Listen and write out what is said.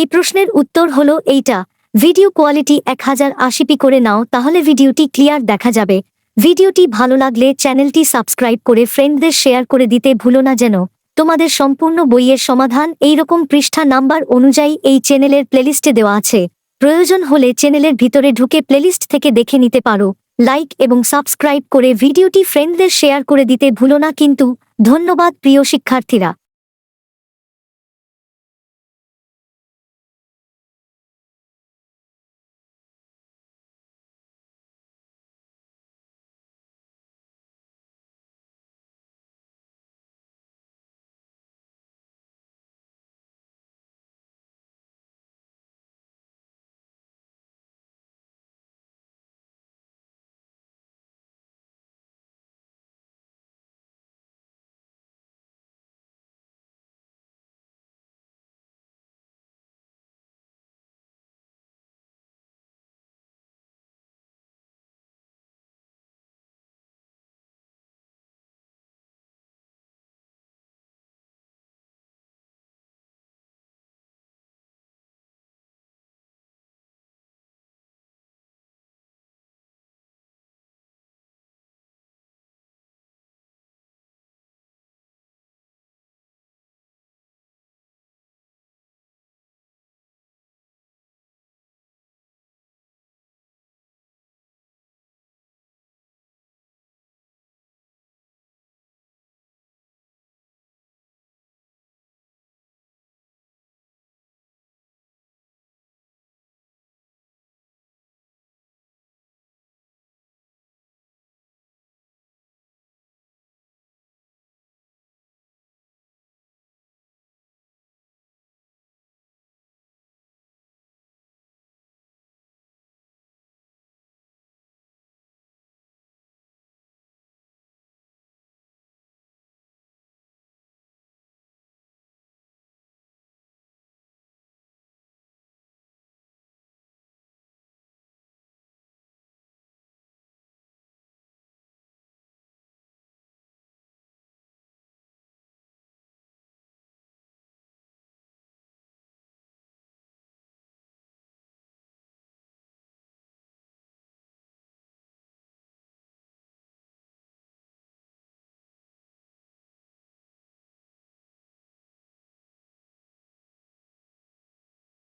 এই প্রশ্নের উত্তর হলো এইটা। ভিডিও কোয়ালিটি এক হাজার আশিপি করে নাও, তাহলে ভিডিওটি ক্লিয়ার দেখা যাবে। ভিডিওটি ভালো লাগলে চ্যানেলটি সাবস্ক্রাইব করে ফ্রেন্ডদের শেয়ার করে দিতে ভুলো না যেন। তোমাদের সম্পূর্ণ বইয়ের সমাধান এইরকম পৃষ্ঠা নাম্বার অনুযায়ী এই চ্যানেলের প্লেলিস্টে দেওয়া আছে। প্রয়োজন হলে চ্যানেলের ভিতরে ঢুকে প্লেলিস্ট থেকে দেখে নিতে পারো। লাইক এবং সাবস্ক্রাইব করে ভিডিওটি ফ্রেন্ডদের শেয়ার করে দিতে ভুলো না, কিন্তু ধন্যবাদ প্রিয় শিক্ষার্থীরা।